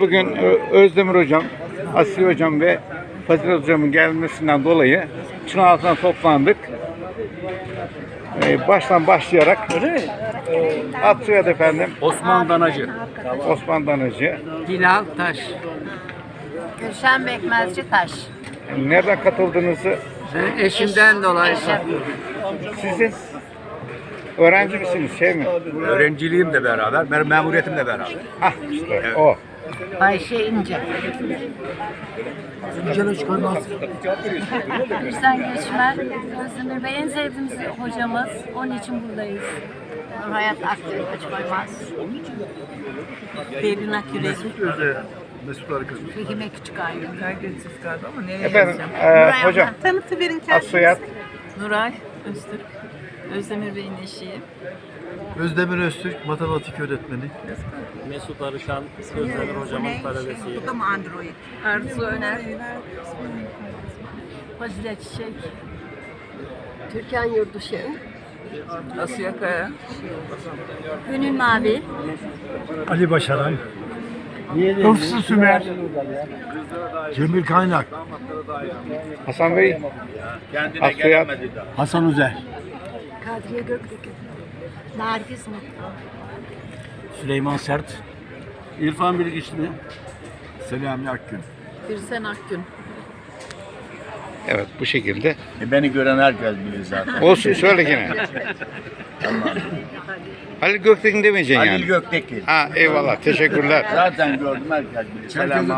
Bugün Özdemir Hocam, Asiye Hocam ve Fazilet Hocam'ın gelmesinden dolayı Çınar altına toplandık. Ee, baştan başlayarak Ad soyad efendim Osman Danacı. Osman Danacı. Hilal Taş. Gülşen Bekmezci Taş. Nereden katıldığınızı eşimden dolayı sizin öğrenci misiniz şey mi? Öğrenciliğim de beraber, benim memuriyetim de beraber. Ah işte o. Ayşe İnce. Gülsen Göçmen, Özdemir Bey en sevdiğimiz hocamız. Onun için buradayız. Nurhayat Akgül Koçkoymaz. Devrin Akürek. Fehime Küçükaydın. Kaydetsiz kaldı ama nereye Efendim e, hocam Tanıtı verin ad soyad Nuray Öztürk. Özdemir Bey'in eşiyim. Özdemir Öztürk, matematik öğretmeni. Mesut Arışan, Özdemir Hocam'ın talebesiyim. Arzu Öner. Fazilet Çiçek. Türkan Yurduşen. Asya Kaya. Gönül Mavi. Ali Başaran. Hıfzı Sümer. Cemil Kaynak. Hasan Bey ad soyad Hasan Uzer. Kadriye Göktürk. Nergis Mutlu. Süleyman Sert. İrfan Bilgiçli. Selami Akgün. Gülsen Akgün. Evet bu şekilde. E, beni gören herkes bilir zaten. Olsun söyle gene. Halil Göktekin demeyeceksin Halil yani. Göktekin. Ha eyvallah teşekkürler. Zaten gördüm herkes bilir. Selam